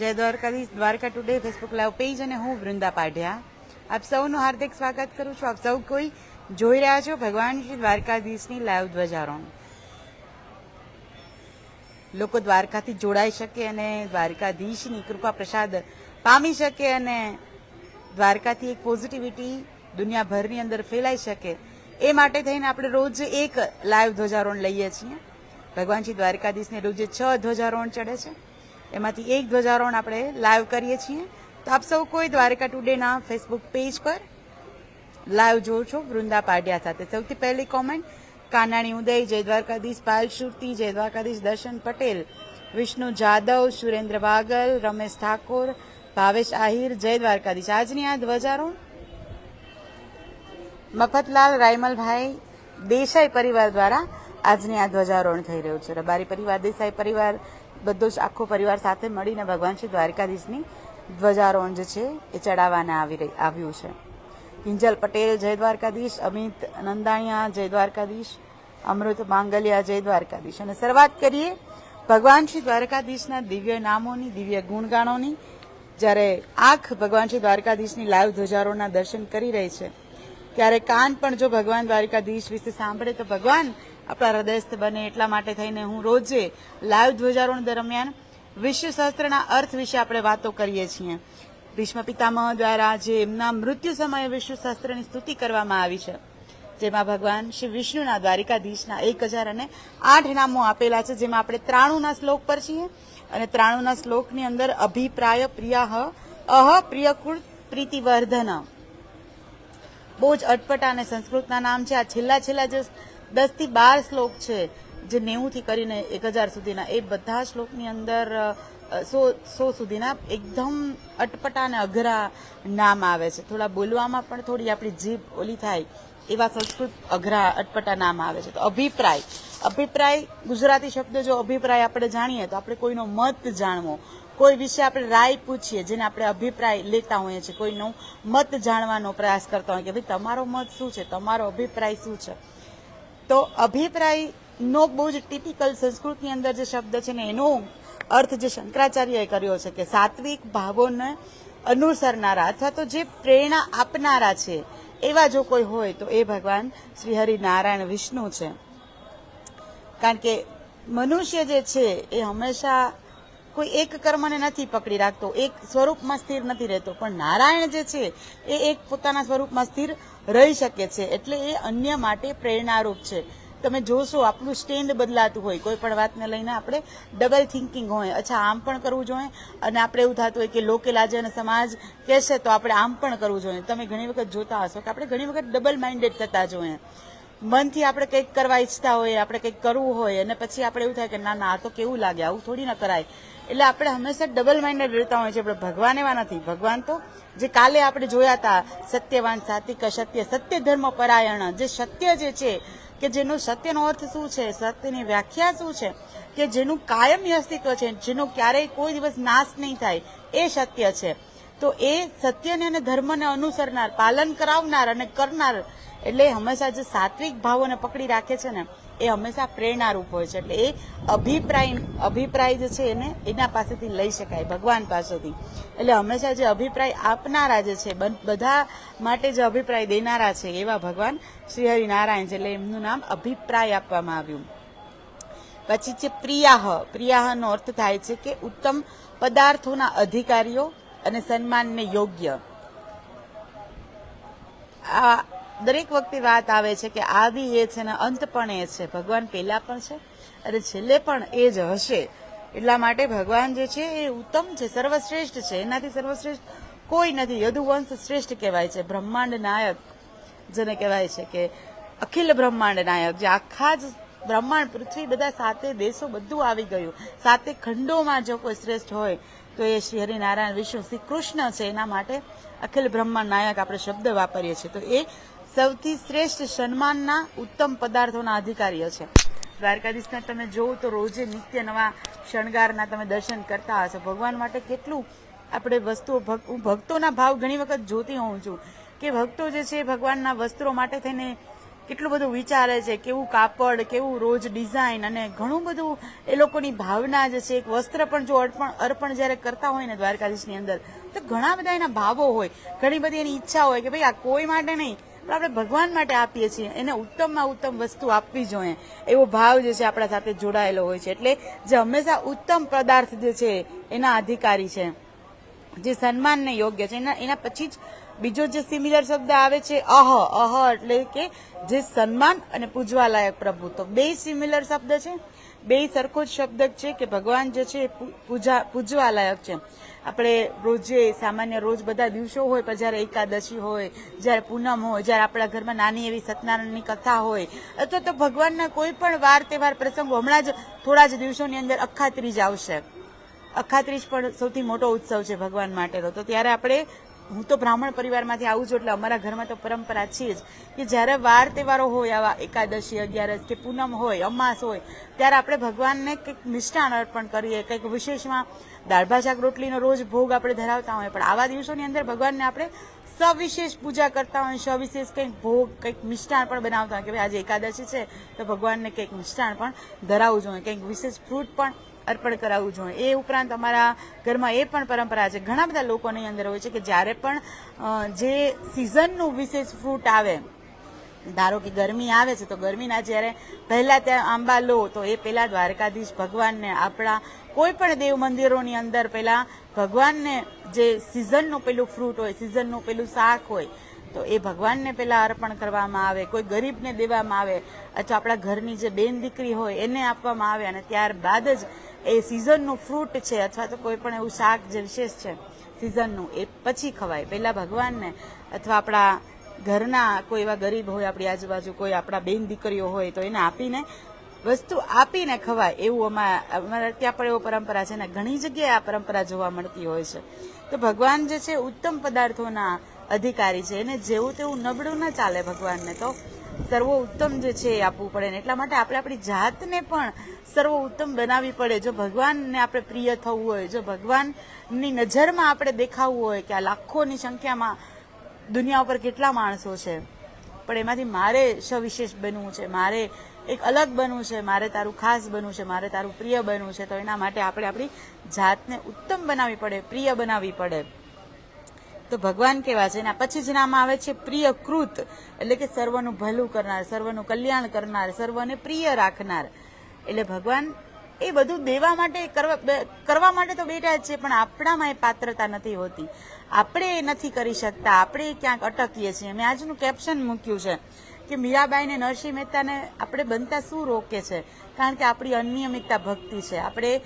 જય Dwarkadhish, Dwarka today Facebook live page અને હું વૃંદા પાઢ્યા. આપ સૌનું હાર્દિક સ્વાગત કરું છું. આપ સૌ કોઈ જોઈ રહ્યા છો ભગવાન શ્રી દ્વારકાધીશની લાઈવ ધ્વજારોહણ. લોકો દ્વારકાથી જોડાઈ શકે અને દ્વારકાધીશની કૃપા પ્રસાદ પામી શકે અને દ્વારકાથી એક પોઝિટિવિટી દુનિયાભરની અંદર ફેલાઈ શકે એ માટે થઈને આપણે રોજ એક લાઈવ ધ્વજારોહણ લઈએ છીએ. ભગવાન શ્રી દ્વારકાધીશને રોજે છ ધ્વજારોહણ ચડે છે. એમાંથી એક ધ્વજારોહણ આપણે લાઈવ કરીએ છીએ. તો આપ સૌ કોઈ દ્વારકા ટુડેના ફેસબુક પેજ પર લાઈવ જોઉં છો વૃંદા પાડ્યા સાથે. સૌથી પહેલી કોમેન્ટ કાનાણી ઉદય, જય દ્વારકાધીશ પાલ શુરતી જય દ્વારકાધીશ, દર્શન પટેલ, વિષ્ણુ જાદવ, સુરેન્દ્ર બાગલ રમેશ ઠાકોર, ભાવેશ આહિર, જય દ્વારકાધીશ. આજની આ ધ્વજારોહણ મફતલાલ રાયમલભાઈ દેસાઈ પરિવાર દ્વારા આજની આ ધ્વજારોહણ થઈ રહ્યું છે. રબારી પરિવાર, દેસાઈ પરિવાર બધો જ આખો પરિવાર સાથે મળીને ભગવાન શ્રી દ્વારકાધીશની ધ્વજારોહણ જે છે એ ચડાવવાને આવી રહી, આવ્યું છે. કિંજલ પટેલ, જય દ્વારકાધીશ, અમિત નંદાણીયા, જય દ્વારકાધીશ, અમૃત માંગલિયા, જય દ્વારકાધીશ. અને શરૂઆત કરીએ ભગવાન શ્રી દ્વારકાધીશના દિવ્ય નામોની, દિવ્ય ગુણગાણોની. જ્યારે આંખ ભગવાન શ્રી દ્વારકાધીશની લાઈવ ધ્વજારોહણના દર્શન કરી રહી છે, ત્યારે કાન પણ જો ભગવાન દ્વારકાધીશ વિશે સાંભળે તો ભગવાન આપણા હૃદયસ્થ બને એટલા માટે થઈને હું રોજે લાઈવ ધ્વજારોહણ દરમિયાન વિશ્વશાસ્ત્રના અર્થ વિશે આપણે વાતો કરીએ છીએ. ભીષ્મ પિતામહ દ્વારા જે એમના મૃત્યુ સમયે વિશ્વશાસ્ત્રની સ્તુતિ કરવામાં આવી છે, જેમાં ભગવાન શ્રી વિષ્ણુના દ્વારિકાધીશના એક હજાર અને આઠ નામો આપેલા છે, જેમાં આપણે ત્રાણુના શ્લોક પર છીએ. અને ત્રાણુના શ્લોકની અંદર અભિપ્રાય પ્રિયાહ, અહ પ્રિયકુળ પ્રીતિવર્ધન. બહુ જ અટપટા અને સંસ્કૃતના નામ છે. આ છેલ્લા છેલ્લા જે દસથી બાર શ્લોક છે, જે નેવું થી કરીને એક હજાર સુધીના, એ બધા શ્લોકની અંદર સો સો સુધીના એકદમ અટપટા અને અઘરા નામ આવે છે. થોડા બોલવામાં પણ થોડી આપણી જીભ ઓલી થાય એવા સંસ્કૃત અઘરા, અટપટા નામ આવે છે. તો અભિપ્રાય. અભિપ્રાય, ગુજરાતી શબ્દ જો અભિપ્રાય આપણે જાણીએ, તો આપણે કોઈનો મત જાણવો. કોઈ વિશે આપણે રાય પૂછીએ, જેને આપણે અભિપ્રાય લેતા હોઈએ છીએ. કોઈનો મત જાણવાનો પ્રયાસ કરતા હોય કે, ભાઈ, તમારો મત શું છે? તમારો અભિપ્રાય શું છે? તો અભિપ્રાય નો બહુ જ ટિપિકલ સંસ્કૃતની અંદર જે શબ્દ છે ને એનો અર્થ જે શંકરાચાર્યએ કર્યો છે કે સાત્વિક ભાવોને અનુસરનારા અથવા તો જે પ્રેરણા આપનારા છે, એવા જો કોઈ હોય તો એ ભગવાન શ્રી હરિ નારાયણ વિષ્ણુ છે. કારણ કે મનુષ્ય જે છે એ હંમેશા કોઈ એક કર્મને નથી પકડી રાખતો, એક સ્વરૂપમાં સ્થિર નથી રહેતો. પણ નારાયણ જે છે, એ એક પોતાના સ્વરૂપમાં સ્થિર રહી શકે છે. એટલે એ અન્ય માટે પ્રેરણારૂપ છે. તમે જોશો, આપણું સ્ટેન્ડ બદલાતું હોય. કોઈ પણ વાતને લઈને આપણે ડબલ થિંકિંગ હોય. અચ્છા, આમ પણ કરવું જોઈએ. અને આપણે એવું થતું હોય કે લોકે લાજે અને સમાજ કહેશે તો આપણે આમ પણ કરવું જોઈએ. તમે ઘણી વખત જોતા હશો કે આપણે ઘણી વખત ડબલ માઇન્ડેડ થતા જોઈએ મનથી આપણે કંઈક કરવા ઈચ્છતા હોઈએ આપણે કંઈક કરવું હોય, અને પછી આપણે એવું થાય કે ના ના, આ તો કેવું લાગે, આવું થોડી ના કરાય. એટલે આપણે હંમેશા ડબલ માઇન્ડેડ રહેતા હોય છે આપણે ભગવાન એવા નથી. ભગવાન તો જે કાલે આપણે જોયા હતા, સત્યવાન, સાત્વિક સત્ય સત્ય ધર્મ પરાયણ, જે સત્ય જે છે, કે જેનો સત્યનો અર્થ શું છે, સત્યની વ્યાખ્યા શું છે, કે જેનું કાયમી અસ્તિત્વ છે, જેનો ક્યારેય કોઈ દિવસ નાશ નહીં થાય, એ સત્ય છે. તો એ સત્યને અને ધર્મને અનુસરનાર, પાલન કરાવનાર અને કરનાર એટલે હંમેશા જે સાત્વિક ભાવોને પકડી રાખે છે ને, એ હંમેશા પ્રેરણારૂપ હોય છે. એટલે એ અભિપ્રાય અભિપ્રાય જે છે એને એના પાસેથી લઈ શકાય, ભગવાન પાસેથી. એટલે હંમેશા જે અભિપ્રાય આપનારા જે છે બધા માટે જે અભિપ્રાય દેનારા છે, એવા ભગવાન શ્રી હરિનારાયણ છે. એટલે એમનું નામ અભિપ્રાય આપવામાં આવ્યું. પછી છે પ્રિયાહ. પ્રિયાહનો અર્થ થાય છે કે ઉત્તમ પદાર્થોના અધિકારીઓ અને સન્માનને યોગ્ય. આ દરેક વખતે વાત આવે છે કે આદિ એ છે ને અંત પણ એ છે. ભગવાન પહેલા પણ છે અને છેલ્લે પણ એ જ હશે. એટલા માટે ભગવાન જે છે એ ઉત્તમ છે, સર્વશ્રેષ્ઠ છે. એનાથી સર્વશ્રેષ્ઠ કોઈ નથી. યદુવંશ શ્રેષ્ઠ કહેવાય છે. બ્રહ્માંડ નાયક જેને કહેવાય છે કે અખિલ બ્રહ્માંડ નાયક, જે આખા જ બ્રહ્માંડ, પૃથ્વી બધા સાતે દેશો બધું આવી ગયું. સાતે ખંડોમાં જો કોઈ શ્રેષ્ઠ હોય, તો એ શ્રી હરિનારાયણ વિષ્ણુ શ્રી કૃષ્ણ છે. એના માટે અખિલ બ્રહ્માંડ નાયક આપણે શબ્દ વાપરીએ છીએ. તો એ સૌથી શ્રેષ્ઠ સન્માનના ઉત્તમ પદાર્થોના અધિકારીઓ છે. દ્વારકાધીશના તમે જોવો તો રોજે નિત્ય નવા શણગારના તમે દર્શન કરતા હશો. ભગવાન માટે કેટલું આપણે વસ્તુઓ હું ભક્તોના ભાવ ઘણી વખત જોતી હોઉં છું કે ભક્તો જે છે ભગવાનના વસ્ત્રો માટે થઈને કેટલું બધું વિચારે છે, કેવું કાપડ, કેવું રોજ ડિઝાઇન અને ઘણું બધું એ લોકોની ભાવના જે છે, એક વસ્ત્ર પણ જો અર્પણ અર્પણ જ્યારે કરતા હોય ને દ્વારકાધીશની અંદર, તો ઘણા બધા એના ભાવો હોય. ઘણી બધી એની ઈચ્છા હોય કે ભાઈ આ કોઈ માટે નહીં પણ આપણે ભગવાન માટે આપીએ છીએ. એને ઉત્તમમાં ઉત્તમ વસ્તુ આપવી જોઈએ. એવો ભાવ જે છે આપણા સાથે જોડાયેલો હોય છે. એટલે જે હંમેશા ઉત્તમ પદાર્થ જે છે, એના અધિકારી છે. જે સન્માનને યોગ્ય છે. એના એના પછી જ બીજો જે સિમિલર શબ્દ આવે છે, અહ અહ એટલે કે જે સન્માન અને પૂજવાલાયક પ્રભુ તો બે સિમિલર શબ્દ છે. બે સરખો જ શબ્દ છે કે ભગવાન જે છે એ પૂજા, પૂજવાલાયક છે. આપણે રોજે સામાન્ય રોજ બધા દિવસો હોય, પણ જ્યારે એકાદશી હોય, જ્યારે પૂનમ હોય, જ્યારે આપણા ઘરમાં નાની એવી સત્યનારાયણની કથા હોય, અથવા તો ભગવાનના કોઈ પણ વાર તહેવાર પ્રસંગો હમણાં જ થોડા જ દિવસોની અંદર અખાત્રીજ આવશે. અખાત્રીજ પણ સૌથી મોટો ઉત્સવ છે ભગવાન માટેનો તો ત્યારે આપણે હું તો બ્રાહ્મણ પરિવારમાંથી આવું છું એટલે અમારા ઘરમાં તો પરંપરા છે જ કે જ્યારે વાર તહેવારો હોય, આવા એકાદશી, અગિયારસ કે પૂનમ હોય, અમાસ હોય, ત્યારે આપણે ભગવાનને કંઈક મિષ્ટાન અર્પણ કરીએ, કંઈક વિશેષમાં દાળ ભાત રોટલીનો રોજ ભોગ આપણે ધરાવતા હોય પણ આવા દિવસોની અંદર ભગવાનને આપણે સવિશેષ પૂજા કરતા હોય સવિશેષ કંઈક ભોગ, કંઈક મિષ્ટાન પણ બનાવતા હોય કે ભાઈ આજે એકાદશી છે, તો ભગવાનને કંઈક મિષ્ટાન પણ ધરાવવું જોઈએ, કંઈક વિશેષ ફ્રૂટ પણ અર્પણ કરાવવું જોઈએ. એ ઉપરાંત અમારા ઘરમાં એ પણ પરંપરા છે. ઘણા બધા લોકોની અંદર હોય છે કે જ્યારે પણ જે સિઝનનું વિશેષ ફ્રૂટ આવે, ધારો કે ગરમી આવે છે, તો ગરમીના જ્યારે પહેલાં ત્યાં આંબા લો, તો એ પહેલાં દ્વારકાધીશ ભગવાનને આપણા કોઈ પણ દેવ મંદિરોની અંદર પહેલાં ભગવાનને જે સિઝનનું પેલું ફ્રૂટ હોય સિઝનનું પેલું શાક હોય, તો એ ભગવાનને પહેલાં અર્પણ કરવામાં આવે, કોઈ ગરીબને દેવામાં આવે, અથવા આપણા ઘરની જે બેન દીકરી હોય, એને આપવામાં આવે અને ત્યારબાદ જ એ સિઝનનું ફ્રૂટ છે અથવા તો કોઈ પણ એવું શાક જે વિશેષ છે સિઝનનું એ પછી ખવાય. પહેલાં ભગવાનને અથવા આપણા ઘરના કોઈ એવા ગરીબ હોય, આપણી આજુબાજુ કોઈ આપણા બેન દીકરીઓ હોય, તો એને આપીને, વસ્તુ આપીને ખવાય. એવું અમારા અમારા ત્યાં પણ એવો પરંપરા છે ને ઘણી જગ્યાએ આ પરંપરા જોવા મળતી હોય છે. તો ભગવાન જે છે ઉત્તમ પદાર્થોના અધિકારી છે. એને જેવું તેવું નબળું ન ચાલે ભગવાનને તો સર્વો ઉત્તમ જે છે એ આપવું પડે ને એટલા માટે આપણે આપણી જાતને પણ સર્વોત્તમ બનાવવી પડે. જો ભગવાનને આપણે પ્રિય થવું હોય, જો ભગવાનની નજરમાં આપણે દેખાવું હોય કે આ લાખોની સંખ્યામાં દુનિયા ઉપર કેટલા માણસો છે. પણ એમાંથી મારે સવિશેષ બનવું છે, મારે એક અલગ બનવું છે, મારે તારું ખાસ બનવું છે, મારે તારું પ્રિય બનવું છે, તો એના માટે આપણે આપણી જાતને ઉત્તમ બનાવવી પડે, પ્રિય બનાવવી પડે. તો ભગવાન કેવા છે. એના પછી જ નામ આવે છે પ્રિય કૃત. એટલે કે સર્વનું ભલું કરનાર, સર્વનું કલ્યાણ કરનાર, સર્વને પ્રિય રાખનાર. એટલે ભગવાન એ બધું દેવા માટે કરવા માટે તો બેઠા જ છે, પણ આપણામાં એ પાત્રતા નથી હોતી. આપણે એ નથી કરી શકતા. આપણે ક્યાંક અટકીએ છીએ. મેં આજનું કેપ્શન મૂક્યું છે કે મીરાબાઈને નરસિંહ મહેતાને આપણે બનતા શું રોકે છે? કારણ કે આપણી અનિયમિતતા ભક્તિ છે. આપણે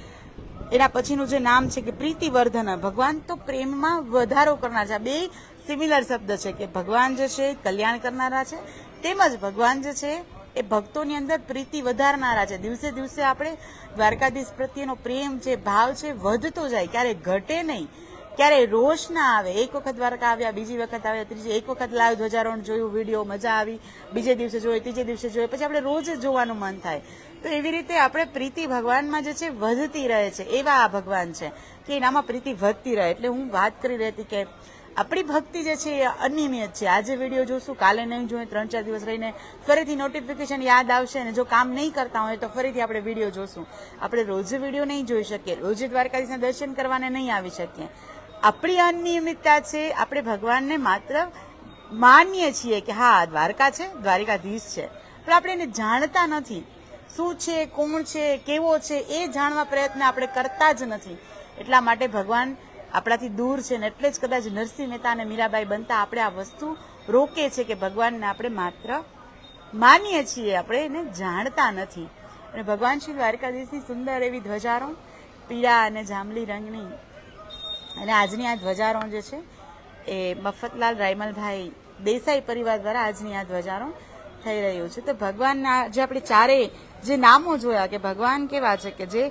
એના પછીનું જે નામ છે કે પ્રીતિવર્ધન, ભગવાન તો પ્રેમમાં વધારો કરનાર છે. બે સિમિલર શબ્દ છે કે ભગવાન જે છે, કલ્યાણ કરનારા છે, તેમજ ભગવાન જે છે, એ ભક્તોની અંદર પ્રીતિ વધારનારા છે. દિવસે દિવસે આપણે દ્વારકાધીશ પ્રત્યેનો પ્રેમ છે ભાવ છે, વધતો જાય. ક્યારેક ઘટે નહીં. ક્યારે રોષ ના આવે. એક વખત દ્વારકા આવ્યા, બીજી વખત આવ્યા, ત્રીજી એક વખત લાઈવ ધ્વજારોહણ જોયું વીડિયો મજા આવી. બીજે દિવસે જોયું, ત્રીજે દિવસે જોયું. પછી આપણે રોજ જોવાનું મન થાય. તો એવી રીતે આપણે પ્રીતિ ભગવાનમાં જે છે વધતી રહે છે. એવા આ ભગવાન છે કે એનામાં પ્રીતિ વધતી રહે. એટલે હું વાત કરી રહી હતી કે આપણી ભક્તિ જે છે એ અનિયમિત છે. આજે વીડિયો જોશું, કાલે નહીં જોઈએ ત્રણ ચાર દિવસ રહીને ફરીથી નોટિફિકેશન યાદ આવશે અને જો કામ નહીં કરતા હોય તો ફરીથી આપણે વીડિયો જોશું. આપણે રોજ વીડિયો નહીં જોઈ શકીએ. રોજ દ્વારકાધીશના દર્શન કરવાને નહીં આવી શકીએ. આપણી અનિયમિતતા છે, આપણે ભગવાનને માત્ર માનીએ છીએ કે હા દ્વારકા છે, દ્વારિકાધીશ છે. પણ આપણે એને જાણતા નથી. શું છે, કોણ છે, કેવો છે, એ જાણવા પ્રયત્ન આપણે કરતા જ નથી. એટલા માટે ભગવાન આપણાથી દૂર છે ને એટલે જ કદાચ નરસિંહ મહેતા અને મીરાબાઈ બનતા આપણે આ વસ્તુ રોકે છે કે ભગવાનને આપણે માત્ર માનીએ છીએ, આપણે એને જાણતા નથી. અને ભગવાન શ્રી દ્વારકાધીશની સુંદર એવી ધ્વજારો પીળા અને જાંબલી રંગની અને આજની આ ધ્વજારોહણ જે છે એ મફતલાલ રાયમલભાઈ દેસાઈ પરિવાર દ્વારા આજની આ ધ્વજારોહણ થઈ રહ્યું છે. તો ભગવાનના જે આપણે ચારે જે નામો જોયા કે ભગવાન કેવા છે કે જે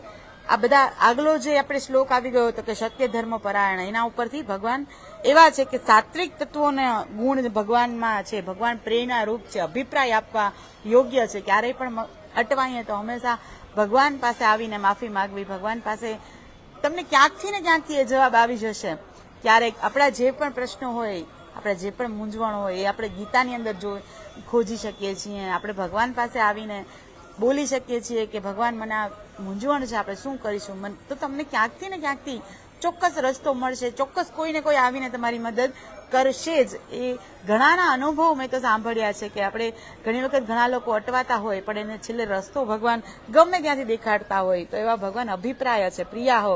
આ બધા આગલો જે આપણે શ્લોક આવી ગયો હતો કે સત્ય, ધર્મ, પરાયણ, એના ઉપરથી ભગવાન એવા છે કે સાત્વિક તત્વોના ગુણ ભગવાનમાં છે, ભગવાન પ્રેરણા રૂપ છે, અભિપ્રાય આપવા યોગ્ય છે. ક્યારેય પણ અટવાઈએ તો હંમેશા ભગવાન પાસે આવીને માફી માગવી, ભગવાન પાસે તમને ક્યાંકથી ને ક્યાંકથી એ જવાબ આવી જશે. ક્યારેક આપણા જે પણ પ્રશ્નો હોય, આપણે જે પણ મૂંઝવણ હોય, એ આપણે ગીતાની અંદર જો ખોજી શકીએ છીએ, આપણે ભગવાન પાસે આવીને બોલી શકીએ છીએ કે ભગવાન મને આ મૂંઝવણ છે, આપણે શું કરીશું? મન તો તમને ક્યાંકથી ને ક્યાંકથી ચોક્કસ રસ્તો મળશે, ચોક્કસ કોઈને કોઈ આવીને તમારી મદદ કરશે જ. એ ઘણાના અનુભવ મેં તો સાંભળ્યા છે કે આપણે ઘણી વખત ઘણા લોકો અટવાતા હોય, પણ એને છેલ્લે રસ્તો ભગવાન ગમે ત્યાંથી દેખાડતા હોય. તો એવા ભગવાન અભિપ્રાય છે. પ્રિયા હો,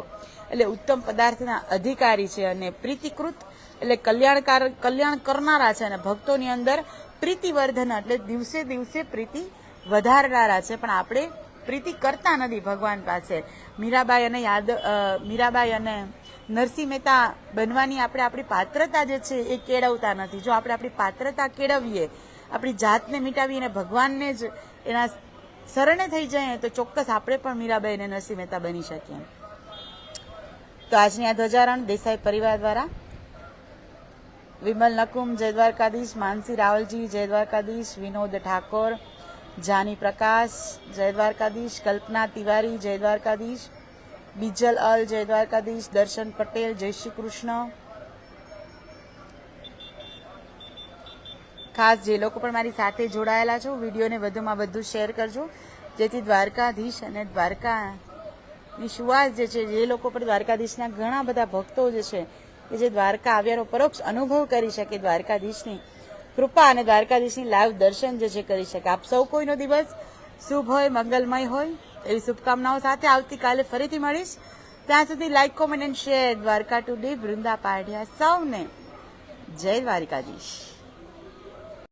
એટલે ઉત્તમ પદાર્થના અધિકારી છે અને પ્રીતિકૃત, એટલે કલ્યાણકાર, કલ્યાણ કરનારા છે અને ભક્તોની અંદર પ્રીતિવર્ધન, એટલે દિવસે દિવસે પ્રીતિ વધારનારા છે. પણ આપણે પ્રીતિ કરતા નથી ભગવાન પાસે. મીરાબાઈ અને યાદ મીરાબાઈ અને નરસિંહ મહેતા બનવાની આપણે આપણી પાત્રતા જે છે એ કેળવતા નથી. જો આપણે આપણી પાત્રતા કેળવીએ, આપણી જાતને મીટાવી અને ભગવાનને જ એના શરણે થઈ જઈએ, તો ચોક્કસ આપણે પણ મીરાબાઈ અને નરસિંહ મહેતા બની શકીએ. તો આજની આ ધ્વજારણ દેસાઈ પરિવાર દ્વારા વિમલ નકુમ જય દ્વારકાધીશ માનસી રાવલજી જય દ્વારકાધીશ વિનોદ ઠાકોર, જાની પ્રકાશ જય દ્વારકાધીશ કલ્પના તિવારી જય દ્વારકાધીશ બીજલ અલ જય દ્વારકાધીશ દર્શન પટેલ, જય શ્રી કૃષ્ણ. ખાસ જે લોકો પણ મારી સાથે જોડાયેલા છો, વિડીયોને વધુમાં વધુ શેર કરજો. જેથી દ્વારકાધીશ અને દ્વારકાની સુવાસ જે છે, જે લોકો પણ દ્વારકાધીશના ઘણા બધા ભક્તો જે છે, કે જે દ્વારકા આવ્યાનો પરોક્ષ અનુભવ કરી શકે દ્વારકાધીશની કૃપા અને દ્વારકાધીશની લાઈવ દર્શન જે છે કરી શકે. આપ સૌ કોઈનો દિવસ શુભ હોય, મંગલમય હોય. એવી શુભકામનાઓ સાથે આવતીકાલે ફરીથી મળીશ. ત્યાં સુધી like comment and share Dwarka today Vrinda Padhya સૌને. જય દ્વારકાધીશ.